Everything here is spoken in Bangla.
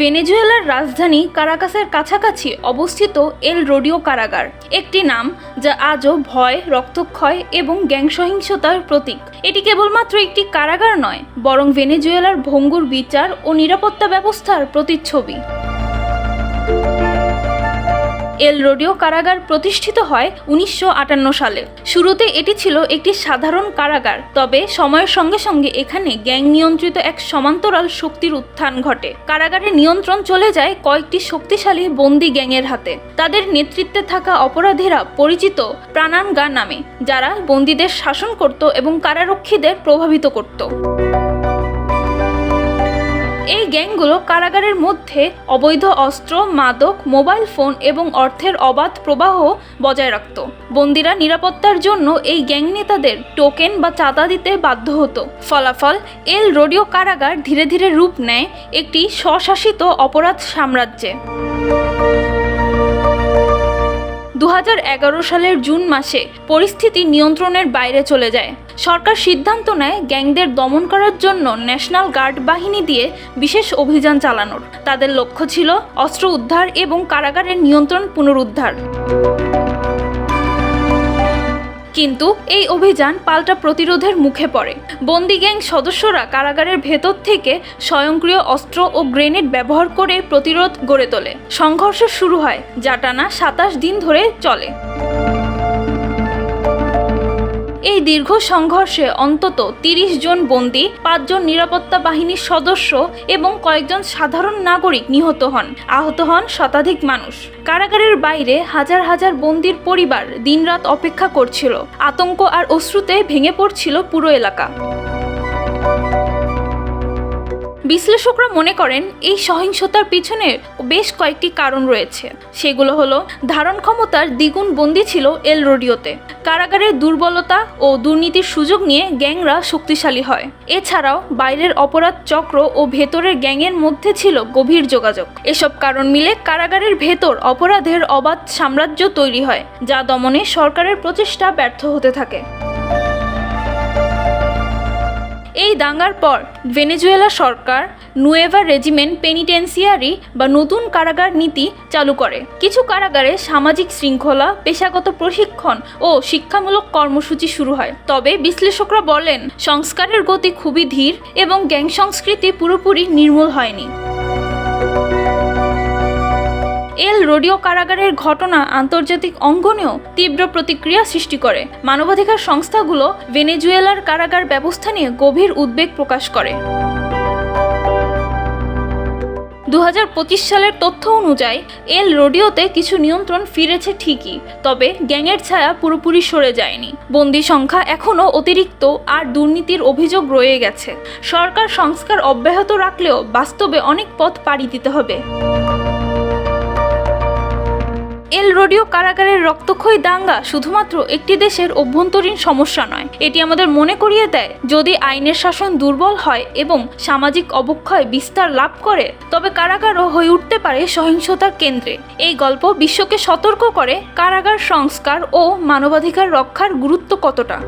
ভেনেজুয়েলার রাজধানী কারাকাসের কাছাকাছি অবস্থিত এল রোডিও কারাগার। একটি নাম যা আজও ভয়, রক্তক্ষয় এবং গ্যাং সহিংসতার প্রতীক। এটি কেবলমাত্র একটি কারাগার নয়, বরং ভেনেজুয়েলার ভঙ্গুর বিচার ও নিরাপত্তা ব্যবস্থার প্রতিচ্ছবি। এল রোডিও কারাগার প্রতিষ্ঠিত হয় উনিশশো আটান্ন সালে। শুরুতে এটি ছিল একটি সাধারণ কারাগার, তবে সময়ের সঙ্গে সঙ্গে এখানে গ্যাং নিয়ন্ত্রিত এক সমান্তরাল শক্তির উত্থান ঘটে। কারাগারের নিয়ন্ত্রণ চলে যায় কয়েকটি শক্তিশালী বন্দি গ্যাংয়ের হাতে। তাদের নেতৃত্বে থাকা অপরাধীরা পরিচিত প্রাণানগা নামে, যারা বন্দীদের শাসন করত এবং কারারক্ষীদের প্রভাবিত করত। এই গ্যাংগুলো কারাগারের মধ্যে অবৈধ অস্ত্র, মাদক, মোবাইল ফোন এবং অর্থের অবাধ প্রবাহ বজায় রাখত। বন্দিরা নিরাপত্তার জন্য এই গ্যাং নেতাদের টোকেন বা চাঁদা দিতে বাধ্য হতো। ফলাফল, এল রোডিও কারাগার ধীরে ধীরে রূপ নেয় একটি স্বশাসিত অপরাধ সাম্রাজ্যে। দু হাজার এগারো সালের জুন মাসে পরিস্থিতি নিয়ন্ত্রণের বাইরে চলে যায়। সরকার সিদ্ধান্ত নেয় গ্যাংদের দমন করার জন্য ন্যাশনাল গার্ড বাহিনী দিয়ে বিশেষ অভিযান চালানোর। তাদের লক্ষ্য ছিল অস্ত্র উদ্ধার এবং কারাগারের নিয়ন্ত্রণ পুনরুদ্ধার। কিন্তু এই অভিযান পাল্টা প্রতিরোধের মুখে পড়ে। বন্দি গ্যাং সদস্যরা কারাগারের ভেতর থেকে স্বয়ংক্রিয় অস্ত্র ও গ্রেনেড ব্যবহার করে প্রতিরোধ গড়ে তোলে। সংঘর্ষ শুরু হয়, যা টানা সাতাশ দিন ধরে চলে। এই দীর্ঘ সংঘর্ষে অন্তত তিরিশ জন বন্দী, পাঁচজন নিরাপত্তা বাহিনীর সদস্য এবং কয়েকজন সাধারণ নাগরিক নিহত হন। আহত হন শতাধিক মানুষ। কারাগারের বাইরে হাজার হাজার বন্দির পরিবার দিনরাত অপেক্ষা করছিল। আতঙ্ক আর অশ্রুতে ভেঙে পড়ছিল পুরো এলাকা। বিশ্লেষকরা মনে করেন এই সহিংসতার পিছনে বেশ কয়েকটি কারণ রয়েছে। সেগুলো হলো, ধারণ ক্ষমতার দ্বিগুণ বন্দি ছিল এল রোডিওতে। কারাগারের দুর্বলতা ও দুর্নীতির সুযোগ নিয়ে গ্যাংরা শক্তিশালী হয়। এছাড়াও, বাইরের অপরাধ চক্র ও ভেতরের গ্যাংয়ের মধ্যে ছিল গভীর যোগাযোগ। এসব কারণ মিলে কারাগারের ভেতর অপরাধের অবাধ সাম্রাজ্য তৈরি হয়, যা দমনে সরকারের প্রচেষ্টা ব্যর্থ হতে থাকে। এই দাঙ্গার পর ভেনেজুয়েলা সরকার নুয়েভা রেজিমেন্ট পেনিটেন্সিয়ারি বা নতুন কারাগার নীতি চালু করে। কিছু কারাগারে সামাজিক শৃঙ্খলা, পেশাগত প্রশিক্ষণ ও শিক্ষামূলক কর্মসূচি শুরু হয়। তবে বিশ্লেষকরা বলেন, সংস্কারের গতি খুবই ধীর এবং গ্যাং সংস্কৃতি পুরোপুরি নির্মূল হয়নি। এল রোডিও কারাগারের ঘটনা আন্তর্জাতিক অঙ্গনেও তীব্র প্রতিক্রিয়া সৃষ্টি করে। মানবাধিকার সংস্থাগুলো ভেনেজুয়েলার কারাগার ব্যবস্থা নিয়ে গভীর উদ্বেগ প্রকাশ করে। দু হাজার পঁচিশ সালের তথ্য অনুযায়ী, এল রোডিওতে কিছু নিয়ন্ত্রণ ফিরেছে ঠিকই, তবে গ্যাংয়ের ছায়া পুরোপুরি সরে যায়নি। বন্দি সংখ্যা এখনও অতিরিক্ত আর দুর্নীতির অভিযোগ রয়ে গেছে। সরকার সংস্কার অব্যাহত রাখলেও বাস্তবে অনেক পথ পাড়ি দিতে হবে। এল রোডিও কারাগারের রক্তক্ষয়ী দাঙ্গা শুধুমাত্র একটি দেশের অভ্যন্তরীণ সমস্যা নয়, এটি আমাদের মনে করিয়ে দেয়, যদি আইনের শাসন দুর্বল হয় এবং সামাজিক অবক্ষয় বিস্তার লাভ করে, তবে কারাগারও হয়ে উঠতে পারে সহিংসতার কেন্দ্রে। এই গল্প বিশ্বকে সতর্ক করে কারাগার সংস্কার ও মানবাধিকার রক্ষার গুরুত্ব কতটা?